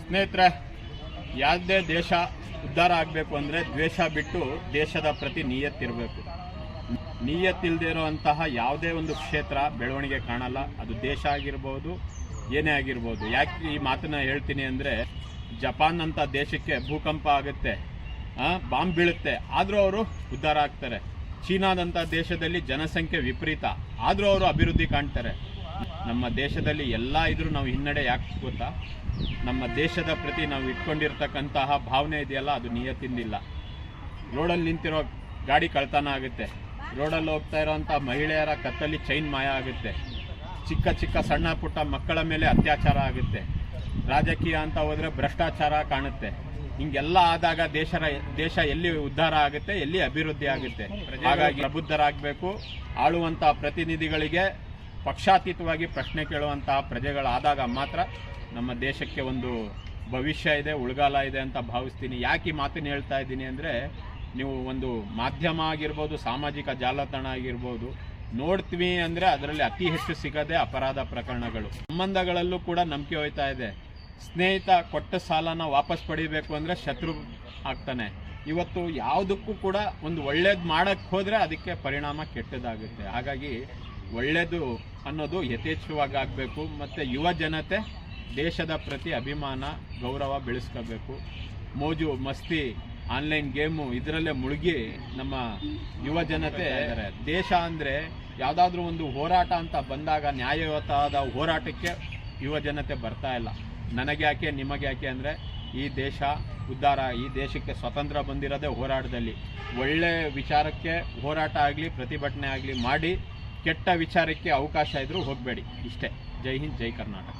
ಸ್ನೇಹಿತರೆ, ಯಾವುದೇ ದೇಶ ಉದ್ಧಾರ ಆಗಬೇಕು ಅಂದರೆ ದ್ವೇಷ ಬಿಟ್ಟು ದೇಶದ ಪ್ರತಿ ನಿಯತ್ತಿರಬೇಕು. ನಿಯತ್ತಿಲ್ಲದೆ ಇರುವಂತಹ ಯಾವುದೇ ಒಂದು ಕ್ಷೇತ್ರ ಬೆಳವಣಿಗೆ ಕಾಣಲ್ಲ. ಅದು ದೇಶ ಆಗಿರ್ಬೋದು, ಏನೇ ಆಗಿರ್ಬೋದು. ಯಾಕೆ ಈ ಮಾತನ್ನ ಹೇಳ್ತೀನಿ ಅಂದರೆ, ಜಪಾನ್ ಅಂತ ದೇಶಕ್ಕೆ ಭೂಕಂಪ ಆಗುತ್ತೆ ಬಾಂಬ್ ಬೀಳುತ್ತೆ, ಆದರೂ ಅವರು ಉದ್ಧಾರ ಆಗ್ತಾರೆ. ಚೀನಾದಂಥ ದೇಶದಲ್ಲಿ ಜನಸಂಖ್ಯೆ ವಿಪರೀತ, ಆದರೂ ಅವರು ಅಭಿವೃದ್ಧಿ ಕಾಣ್ತಾರೆ. ನಮ್ಮ ದೇಶದಲ್ಲಿ ಎಲ್ಲ ಇದ್ರೂ ನಾವು ಹಿನ್ನಡೆ ಯಾಕೆ ಗೊತ್ತಾ? ನಮ್ಮ ದೇಶದ ಪ್ರತಿ ನಾವು ಇಟ್ಕೊಂಡಿರ್ತಕ್ಕಂತಹ ಭಾವನೆ ಇದೆಯಲ್ಲ ಅದು ನಿಯತ್ತಿಂದಿಲ್ಲ. ರೋಡಲ್ಲಿ ನಿಂತಿರೋ ಗಾಡಿ ಕಳ್ತನ ಆಗುತ್ತೆ. ರೋಡಲ್ಲಿ ಹೋಗ್ತಾ ಇರೋವಂಥ ಮಹಿಳೆಯರ ಕತ್ತಲ್ಲಿ ಚೈನ್ ಮಾಯ ಆಗುತ್ತೆ. ಚಿಕ್ಕ ಚಿಕ್ಕ ಸಣ್ಣ ಪುಟ್ಟ ಮಕ್ಕಳ ಮೇಲೆ ಅತ್ಯಾಚಾರ ಆಗುತ್ತೆ. ರಾಜಕೀಯ ಅಂತ ಹೋದರೆ ಭ್ರಷ್ಟಾಚಾರ ಕಾಣುತ್ತೆ. ಹಿಂಗೆಲ್ಲ ಆದಾಗ ದೇಶ ದೇಶ ಎಲ್ಲಿ ಉದ್ಧಾರ ಆಗುತ್ತೆ ಎಲ್ಲಿ ಅಭಿವೃದ್ಧಿ ಆಗುತ್ತೆ? ಹಾಗಾಗಿ ಪ್ರಬುದ್ಧರಾಗಬೇಕು. ಆಳುವಂಥ ಪ್ರತಿನಿಧಿಗಳಿಗೆ ಪಕ್ಷಾತೀತವಾಗಿ ಪ್ರಶ್ನೆ ಕೇಳುವಂತಹ ಪ್ರಜೆಗಳಾದಾಗ ಮಾತ್ರ ನಮ್ಮ ದೇಶಕ್ಕೆ ಒಂದು ಭವಿಷ್ಯ ಇದೆ, ಉಳ್ಗಾಲ ಇದೆ ಅಂತ ಭಾವಿಸ್ತೀನಿ. ಯಾಕೆ ಈ ಮಾತನ್ನು ಹೇಳ್ತಾ ಇದ್ದೀನಿ ಅಂದರೆ, ನೀವು ಒಂದು ಮಾಧ್ಯಮ ಆಗಿರ್ಬೋದು, ಸಾಮಾಜಿಕ ಜಾಲತಾಣ ಆಗಿರ್ಬೋದು, ನೋಡ್ತೀವಿ ಅಂದರೆ ಅದರಲ್ಲಿ ಅತಿ ಹೆಚ್ಚು ಸಿಗದೆ ಅಪರಾಧ ಪ್ರಕರಣಗಳು. ಸಂಬಂಧಗಳಲ್ಲೂ ಕೂಡ ನಂಬಿಕೆ ಹೋಯ್ತಾ ಇದೆ. ಸ್ನೇಹಿತ ಕೊಟ್ಟ ಸಾಲನ ವಾಪಸ್ ಪಡಿಬೇಕು ಅಂದರೆ ಶತ್ರು ಆಗ್ತಾನೆ. ಇವತ್ತು ಯಾವುದಕ್ಕೂ ಕೂಡ ಒಂದು ಒಳ್ಳೇದು ಮಾಡೋಕ್ಕೆ ಹೋದರೆ ಅದಕ್ಕೆ ಪರಿಣಾಮ ಕೆಟ್ಟದಾಗುತ್ತೆ. ಹಾಗಾಗಿ ಒಳ್ಳೆಯದು ಅನ್ನೋದು ಯಥೇಚ್ಛವಾಗಿ ಆಗಬೇಕು, ಮತ್ತು ಯುವ ಜನತೆ ದೇಶದ ಪ್ರತಿ ಅಭಿಮಾನ, ಗೌರವ ಬೆಳೆಸ್ಕೋಬೇಕು. ಮೋಜು, ಮಸ್ತಿ, ಆನ್ಲೈನ್ ಗೇಮು ಇದರಲ್ಲೇ ಮುಳುಗಿ ನಮ್ಮ ಯುವ ಜನತೆ ದೇಶ ಅಂದರೆ ಯಾವುದಾದ್ರೂ ಒಂದು ಹೋರಾಟ ಅಂತ ಬಂದಾಗ ನ್ಯಾಯಯುತವಾದ ಹೋರಾಟಕ್ಕೆ ಯುವ ಜನತೆ ಬರ್ತಾ ಇಲ್ಲ. ನನಗೆ ಯಾಕೆ, ನಿಮಗೆ ಯಾಕೆ ಅಂದರೆ ಈ ದೇಶ ಉದ್ಧಾರ, ಈ ದೇಶಕ್ಕೆ ಸ್ವತಂತ್ರ ಬಂದಿರೋದೇ ಹೋರಾಟದಲ್ಲಿ. ಒಳ್ಳೆ ವಿಚಾರಕ್ಕೆ ಹೋರಾಟ ಆಗಲಿ, ಪ್ರತಿಭಟನೆ ಆಗಲಿ ಮಾಡಿ ಕೆಟ್ಟ ವಿಚಾರಕ್ಕೆ ಅವಕಾಶ ಇದ್ರೂ ಹೋಗಬೇಡಿ. ಇಷ್ಟೇ. ಜೈ ಹಿಂದ್ ಜೈ ಕರ್ನಾಟಕ.